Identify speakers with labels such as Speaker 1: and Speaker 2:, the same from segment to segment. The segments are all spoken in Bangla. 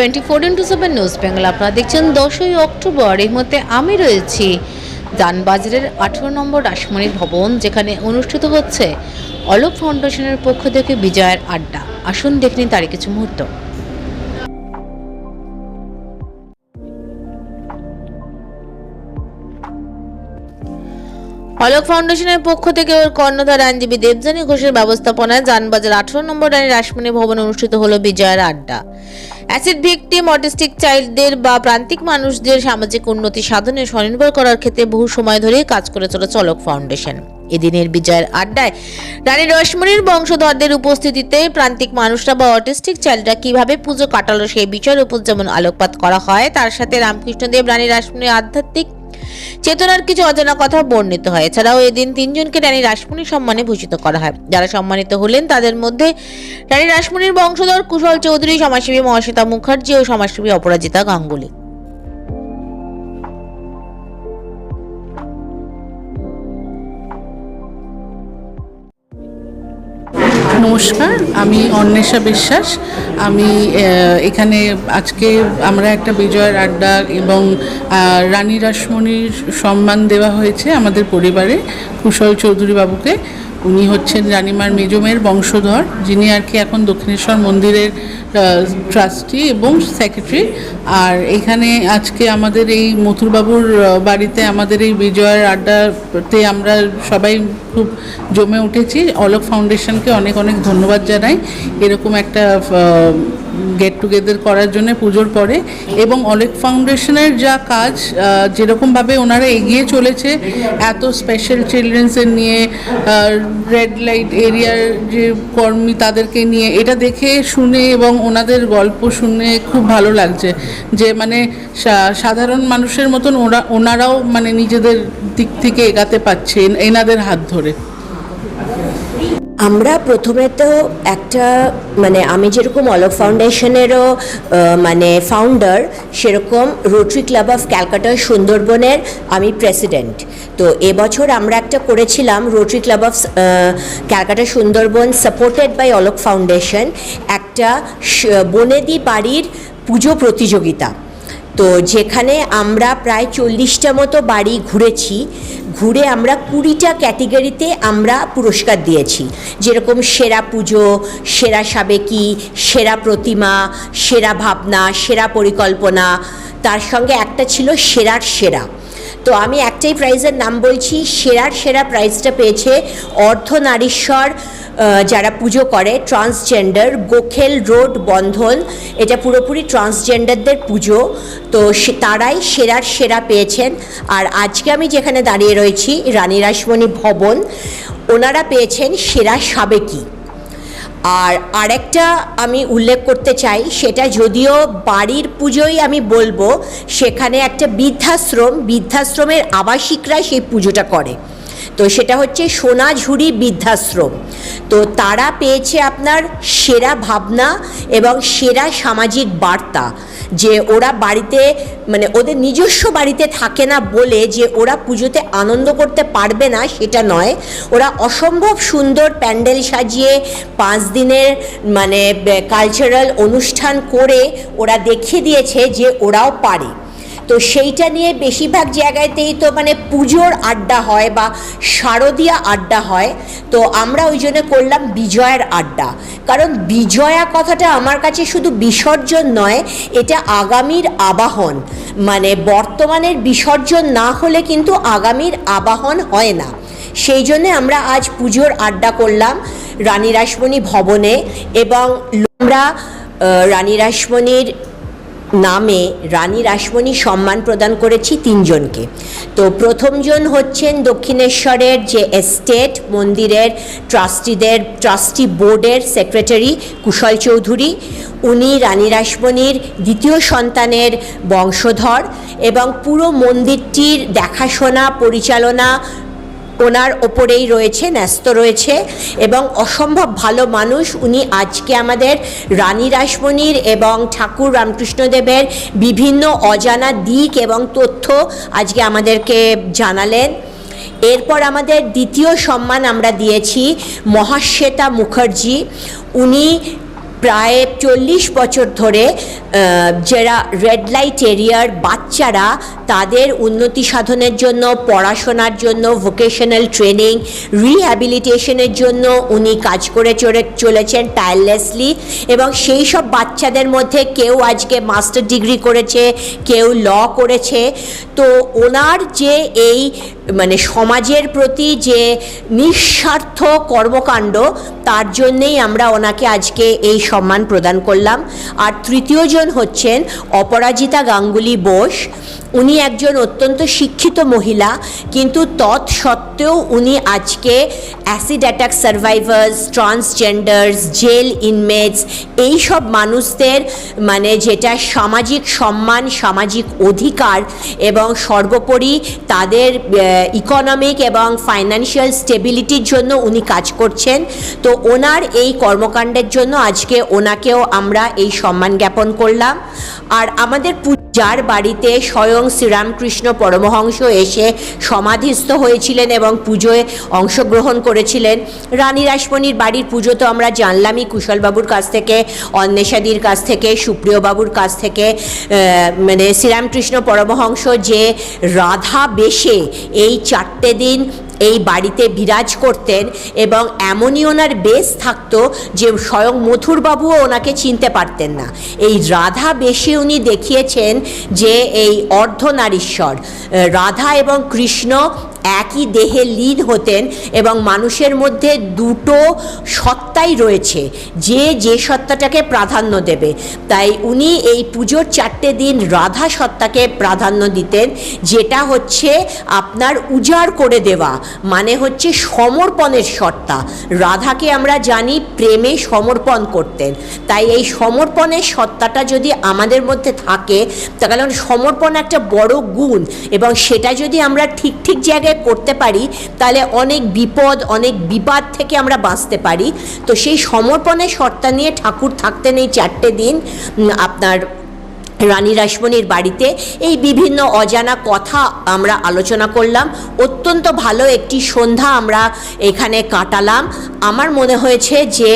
Speaker 1: Twenty four into seven news Bengal আপনারা দেখছেন দশই অক্টোবর। এই মধ্যে আমি রয়েছি দানবাজারের আঠেরো নম্বর রাসমণি ভবন, যেখানে অনুষ্ঠিত হচ্ছে অলোক ফাউন্ডেশনের পক্ষ থেকে বিজয়ের আড্ডা। আসুন দেখে নিন তারই কিছু মুহূর্ত। অলোক ফাউন্ডেশনের পক্ষ থেকে ওর কর্ণধার আইনজীবী দেবজানী ঘোষের ব্যবস্থাপনায় যানবাজার আঠারো নম্বর রানী রাসমণি ভবনে অনুষ্ঠিত হলো বিজয়ের আড্ডা। অ্যাসিড ভিকটিম, অটিস্টিক চাইল্ডদের বা প্রান্তিক মানুষদের সামাজিক উন্নতি সাধনে স্বনির্ভর করার ক্ষেত্রে বহু সময় ধরে কাজ করে চলে চলক ফাউন্ডেশন। এদিনের বিজয়ের আড্ডায় রানী রসমণির বংশধরদের উপস্থিতিতে প্রান্তিক মানুষরা বা অটিস্টিক চাইল্ডরা কীভাবে পুজো কাটালো সেই বিষয়ের উপর যেমন আলোকপাত করা হয়, তার সাথে রামকৃষ্ণদেব, রানী রাসমণির আধ্যাত্মিক চেতনার কিছু অজানা কথা বর্ণিত হয়। এছাড়াও এদিন তিনজনকে রানী রাসমণি সম্মানে ভূষিত করা হয়। যারা সম্মানিত হলেন, তাদের মধ্যে রানী রাসমণির বংশধর কুশল চৌধুরী, সমাজসেবী মহাশ্বেতা মুখার্জি ও সমাজসেবী অপরাজিতা গাঙ্গুলি।
Speaker 2: নমস্কার, আমি অন্বেষা বিশ্বাস। আমি এখানে আজকে আমরা একটা বিজয়ের আড্ডা এবং রানী রাসমণির সম্মান দেওয়া হয়েছে আমাদের পরিবারে, কুশল চৌধুরী বাবুকে উনি হচ্ছেন রানিমার মেজমের বংশধর, যিনি আর কি এখন দক্ষিণেশ্বর মন্দিরের ট্রাস্টি এবং সেক্রেটারি আর এখানে আজকে আমাদের এই মথুরবাবুর বাড়িতে আমাদের এই বিজয়ের আড্ডাতে আমরা সবাই খুব জমে উঠেছি। অলোক ফাউন্ডেশনকে অনেক অনেক ধন্যবাদ জানাই। এরকম একটা গেট টুগেদার করার জন্য পুজোর পরে এবং অলেক ফাউন্ডেশনের যা কাজ যেরকমভাবে ওনারা এগিয়ে চলেছে, এত স্পেশাল চিলড্রেন্সের নিয়ে রেড লাইট এরিয়ার যে কর্মী তাদেরকে নিয়ে, এটা দেখে শুনে এবং ওনাদের গল্প শুনে খুব ভালো লাগছে। যে মানে সাধারণ মানুষের মতন ওরা, ওনারাও মানে নিজেদের দিক থেকে এগাতে পারছে এনাদের হাত ধরে।
Speaker 3: আমরা প্রথমে তো একটা মানে আমি যেরকম অলোক ফাউন্ডেশনেরও মানে ফাউন্ডার সেরকম রোটারি ক্লাব অফ ক্যালকাটা সুন্দরবনের আমি প্রেসিডেন্ট তো এবছর আমরা একটা করেছিলাম Rotary Club of Calcutta Sundarban supported by Alok foundation, একটা বনেদি বাড়ির পুজো প্রতিযোগিতা। তো যেখানে আমরা প্রায় চল্লিশটা মতো বাড়ি ঘুরেছি ঘুরে আমরা কুড়িটা ক্যাটেগরিতে আমরা পুরস্কার দিয়েছি। যেরকম সেরা পুজো সেরা সাবেকি সেরা প্রতিমা সেরা ভাবনা সেরা পরিকল্পনা তার সঙ্গে একটা ছিল সেরার সেরা। তো আমি একটাই প্রাইজের নাম বলছি সেরার সেরা প্রাইজটা পেয়েছে অর্ধনারীশ্বর আহ, যারা পুজো করে ট্রান্সজেন্ডার গোখেল, রোড, বন্ধন, এটা পুরোপুরি ট্রান্সজেন্ডারদের পুজো। তো তারাই সেরার সেরা পেয়েছেন। আর আজকে আমি যেখানে দাঁড়িয়ে রয়েছি, রানী রাসমণি ভবন, ওনারা পেয়েছেন সেরা সাবেকি। আর আরেকটা আমি উল্লেখ করতে চাই, সেটা যদিও বাড়ির পুজোই আমি বলব, সেখানে একটা বৃদ্ধাশ্রম, বৃদ্ধাশ্রমের আবাসিকরা সেই পুজোটা করে। তো সেটা হচ্ছে সোনাঝুরি বৃদ্ধাশ্রম। তো তারা পেয়েছে আপনার সেরা ভাবনা এবং সেরা সামাজিক বার্তা যে ওরা বাড়িতে মানে ওদের নিজস্ব বাড়িতে থাকে না বলে যে ওরা পুজোতে আনন্দ করতে পারবে না, সেটা নয়। ওরা অসম্ভব সুন্দর প্যান্ডেল সাজিয়ে পাঁচ দিনের মানে কালচারাল অনুষ্ঠান করে ওরা দেখিয়ে দিয়েছে যে ওরাও পারে। তো সেইটা নিয়ে বেশিরভাগ জায়গাতেই তো মানে পুজোর আড্ডা হয় বা শারদীয়া আড্ডা হয়। তো আমরা ওই জন্য করলাম বিজয়ের আড্ডা। কারণ বিজয়া কথাটা আমার কাছে শুধু বিসর্জন নয়, এটা আগামীর আবাহন। মানে বর্তমানের বিসর্জন না হলে কিন্তু আগামীর আবাহন হয় না। সেই জন্য আমরা আজ পুজোর আড্ডা করলাম রানী রাসমণি ভবনে এবং আমরা রানী রাসমণির নামে রানী রাসমণি সম্মান প্রদান করেছি তিনজনকে। তো প্রথমজন হচ্ছেন দক্ষিণেশ্বরের যে এস্টেট মন্দিরের ট্রাস্টিদের ট্রাস্টি বোর্ডের সেক্রেটারি কুশল চৌধুরী, উনি রানী রাসমণির দ্বিতীয় সন্তানের বংশধর এবং পুরো মন্দিরটির দেখাশোনা, পরিচালনা ওনার ওপরেই রয়েছে, ন্যস্ত রয়েছে এবং অসম্ভব ভালো মানুষ। উনি আজকে আমাদের রানী রাসমণির এবং ঠাকুর রামকৃষ্ণদেবের বিভিন্ন অজানা দিক এবং তথ্য আজকে আমাদেরকে জানালেন। এরপর আমাদের দ্বিতীয় সম্মান আমরা দিয়েছি মহাশ্বেতা মুখার্জি। উনি প্রায় চল্লিশ বছর ধরে যারা রেড লাইট এরিয়ার বাচ্চারা তাদের উন্নতি সাধনের জন্য, পড়াশোনার জন্য ভোকেশনাল ট্রেনিং রিহ্যাবিলিটেশনের জন্য উনি কাজ করে চলে চলেছেন টায়ারলেসলি এবং সেই সব বাচ্চাদের মধ্যে কেউ আজকে মাস্টার ডিগ্রি করেছে, কেউ ল করেছে। তো ওনার যে এই মানে সমাজের প্রতি যে নিঃস্বার্থ কর্মকাণ্ড, তার জন্যেই আমরা ওনাকে আজকে এই সম্মান প্রদান করলাম। আর তৃতীয়জন হচ্ছেন অপরাজিতা গাঙ্গুলি বোস। উনি একজন অত্যন্ত শিক্ষিত মহিলা, কিন্তু তৎসত্ত্বেও উনি আজকে acid attack survivors transgenders jail inmates এই সব মানুষদের মানে যেটা সামাজিক সম্মান, সামাজিক অধিকার এবং সর্বোপরি তাদের ইকোনমিক এবং ফাইন্যান্সিয়াল স্টেবিলিটির জন্য উনি কাজ করছেন। তো ওনার এই কর্মকাণ্ডের জন্য আজকে ওনাকেও আমরা এই সম্মান জ্ঞাপন করলাম। আর আমাদের যার বাড়িতে স্বয়ং শ্রীরামকৃষ্ণ পরমহংস এসে সমাধিস্থ হয়েছিলেন এবং পুজোয় অংশগ্রহণ করেছিলেন। রানী রাসমণির বাড়ির পুজো তো আমরা জানলামই কুশলবাবুর কাছ থেকে, অন্বেষাদির কাছ থেকে, সুপ্রিয়বাবুর কাছ থেকে। মানে শ্রীরামকৃষ্ণ পরমহংস যে রাধা বেশে এই চারটে দিন এই বাড়িতে বিরাজ করতেন এবং এমনই ওনার বেশ থাকত যে স্বয়ং মথুরবাবুও ওনাকে চিনতে পারতেন না। এই রাধা বেশি উনি দেখিয়েছেন যে এই অর্ধনারীশ্বর, রাধা এবং কৃষ্ণ একই দেহে লীন হতেন এবং মানুষের মধ্যে দুটো সত্তাই রয়েছে, যে যে সত্তাটাকে প্রাধান্য দেবে। তাই উনি এই পুজোর চারটে দিন রাধা সত্তাকে প্রাধান্য দিতেন, যেটা হচ্ছে আপনার উজাড় করে দেওয়া মানে হচ্ছে সমর্পণের সত্তা। রাধাকে আমরা জানি প্রেমে সমর্পণ করতেন। তাই এই সমর্পণের সত্তাটা যদি আমাদের মধ্যে থাকে তা কারণ সমর্পণ একটা বড় গুণ এবং সেটা যদি আমরা ঠিক ঠিক জায়গায় করতে পারি, তাহলে অনেক বিপদ, অনেক বিবাদ থেকে আমরা বাঁচতে পারি। তো সেই সমর্পণের সত্তা নিয়ে ঠাকুর থাকতেন এই চারটে দিন আপনার রানী রাসমণির বাড়িতে। এই বিভিন্ন অজানা কথা আমরা আলোচনা করলাম। অত্যন্ত ভালো একটি সন্ধ্যা আমরা এখানে কাটালাম। আমার মনে হয়েছে যে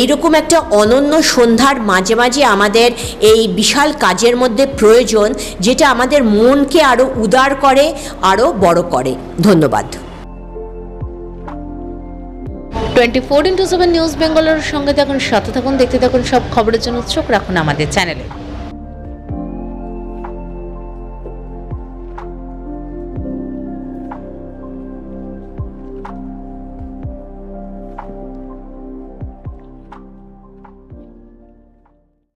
Speaker 3: এইরকম একটা অনন্য সন্ধ্যার মাঝে মাঝে আমাদের এই বিশাল কাজের মধ্যে প্রয়োজন, যেটা আমাদের মনকে আরও উদার করে আরও বড় করে। ধন্যবাদ।
Speaker 1: Twenty four into seven news বেঙ্গলের সঙ্গে থাকুন, সাথে থাকুন, দেখতে থাকুন সব খবরের জন্য চোখ রাখুন আমাদের চ্যানেলে।